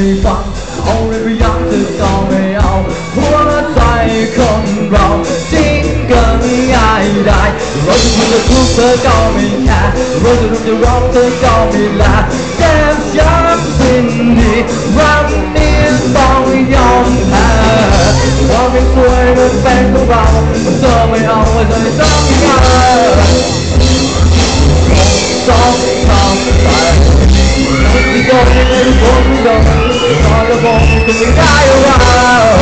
ไม่ฟังเอาเลยพยายามจะก็ไม่เอา หัวใจคนเราจริงกันง่ายได้เราจะพูดจะทุกข์เธอก็ไม่แคร์เราจะรู้จะร้องเธอก็ไม่ลาเจ็บช้ำสิ้นดีวันนี้ต้องยอมแพ้ความไม่สวยมันเป็นของเราเธอไม่เอาเธอต้องการต้อง ที่โดนที่ไม่รู้ผมโดน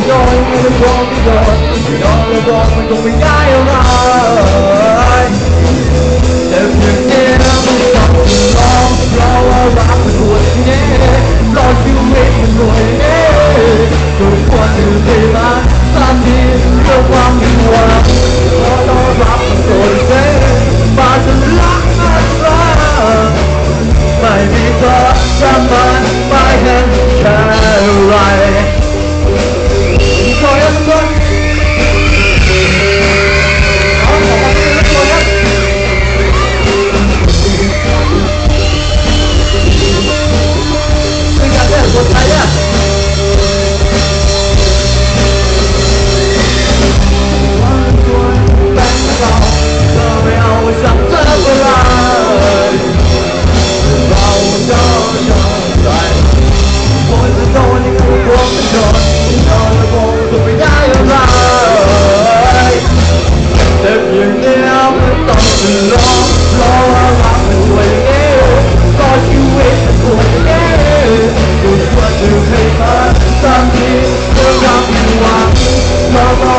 ก็โดนไม่ได้โดนไม่โดนไม่โดนแล้วบอกมันคงไม่ได้อะไรแต่เพียงแค่มันต้องลองเพราะว่ารักมันรวยแน่รอชีวิตมันรวยแน่ทุกคนอื่นไปมาสักทีเรื่อความผิดหวังเพราะต้องรับมันรวยแน่มาจะรักมันรักไม่มีเธอจะมันไม่เห็นแค่ไร ข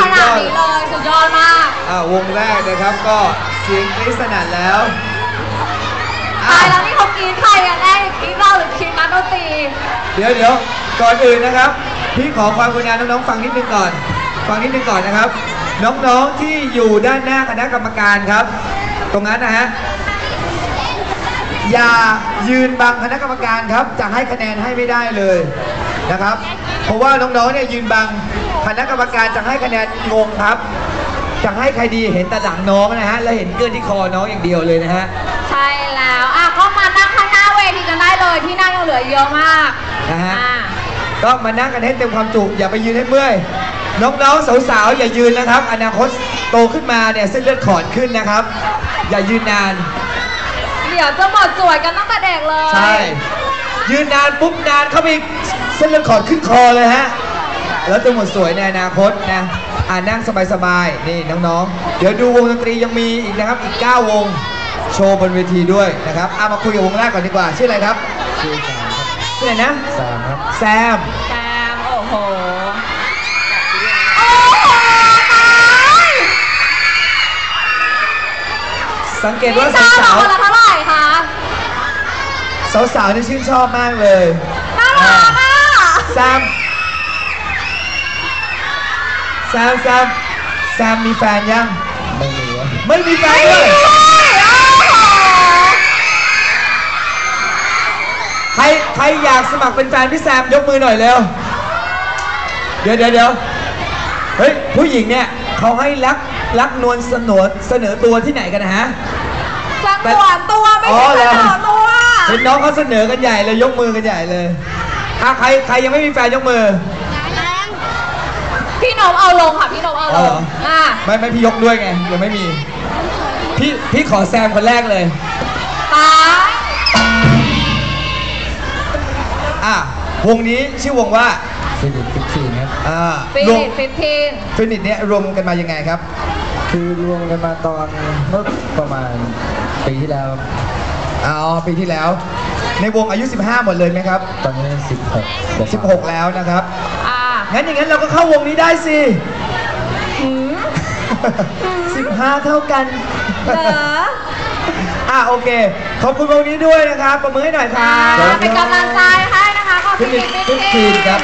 นะคะยังขนาดนี้เลยสุดยอดมากอ่าวงแรกนะครับก็เสียงกรี๊ดสนั่นแล้วตายแล้วนี่เขากรีดใครกันแน่กรีดเราหรือกรีดนักดนตรีเดี๋ยวเดี๋ยวก่อนอื่นนะครับ พี่ขอความกรุณาน้องๆฟังนิดนึงก่อน ฟังนิดนึงก่อนนะครับ น้องๆที่อยู่ด้านหน้าคณะกรรมการครับ ตรงนั้นนะฮะอย่ายืนบังคณะกรรมการครับจะให้คะแนนให้ไม่ได้เลยนะครับ เพราะว่าน้องๆเนี่ยยืนบัง คณะกรรมการจะให้คะแนนงงครับ จะให้ใครดีเห็นแต่หลังน้องนะฮะ แล้วเห็นเกินที่คอน้องอย่างเดียวเลยนะฮะ ใช่แล้วอะก็มานั่งข้างหน้าเวทีกันได้เลยที่นั่งยังเหลือเยอะมากนะฮะ อะก็มานั่งกันให้เต็มความจุ อย่าไปยืนให้เมื่อย น้องๆสาวๆอย่ายืนนะครับ อนาคตโตขึ้นมาเนี่ยเส้นเลือดขอดขึ้นนะครับ อย่ายืนนาน เดี๋ยวจะหมดสวยกันตั้งแต่เด็กเลย ใช่ ยืนนานปุ๊บนานเข้าไปอีกเส้นเลือดขอดขึ้นคอเลยฮะ แล้วจะหมดสวยในอนาคตนะอ่านั่งสบายๆนี่น้องๆ เดี๋ยวดูวงดนตรียังมีอีกนะครับอีก 9 วงโชว์บนเวทีด้วยนะครับเอามาคุยกับวงแรกก่อนดีกว่าชื่ออะไรครับชื่อสามครับชื่ออะไรนะสามครับแซมแซมโอ้โหโอ้โหตายสังเกตว่านี่สาตาวเราคนละเท่าไหร่คะสาวสาวๆนี่ชื่นชอบมากเลยน่ารักอะ แซม แซมแซมแซมมีแฟนยังไม่มีครับไม่มีแฟนไม่เลมียด้วยโอ้โหใครใครอยากสมัครเป็นแฟนพี่แซมยกมือหน่อยเร็ว เดี๋ยวเดี๋ยวเดี๋ยวเฮ้ยผู้หญิงเนี่ยเขาให้รักรักนวลสนวนเสนอตัวที่ไหนกันนะฮะจังหวะตัวไม่อ๋อใช่แล้เสวนอตัวเห็นน้องเขาเสนอกันใหญ่เลยยกมือกันใหญ่เลยอะใครใครยังไม่มีแฟนยกมือ พี่นมเอาลงค่ะพี่นมเอาลเอาเหรงออะไม่ไม่พี่ยกด้วยไงยังไม่มี พี่พี่ขอแซมคนแรกเลยตายอะวงนี้ชื่อวงว่าฟิลิปฟิกซี่ครับอ่าฟิรวมนิชฟิฟทีนฟินิชเนี่ยรวมกันมายังไงครับ คือรวมกันมาตอนเมื่อประมาณปีที่แล้วอ๋อปีที่แล้ว ในวงอายุ 15 หมดเลยไหมครับ ตอนนี้สิบหก16 แล้วนะครับอะ งั้นอย่างนั้นเราก็เข้าวงนี้ได้สิ หืม15 เท่ากัน เหรออะโอเค ขอบคุณวงนี้ด้วยนะครับประมือให้หน่อยครัอ่าบ เป็นกำลังใจให้นะคะขอบคุฟิณนิชฟิฟิฟฟทีทีนนครับ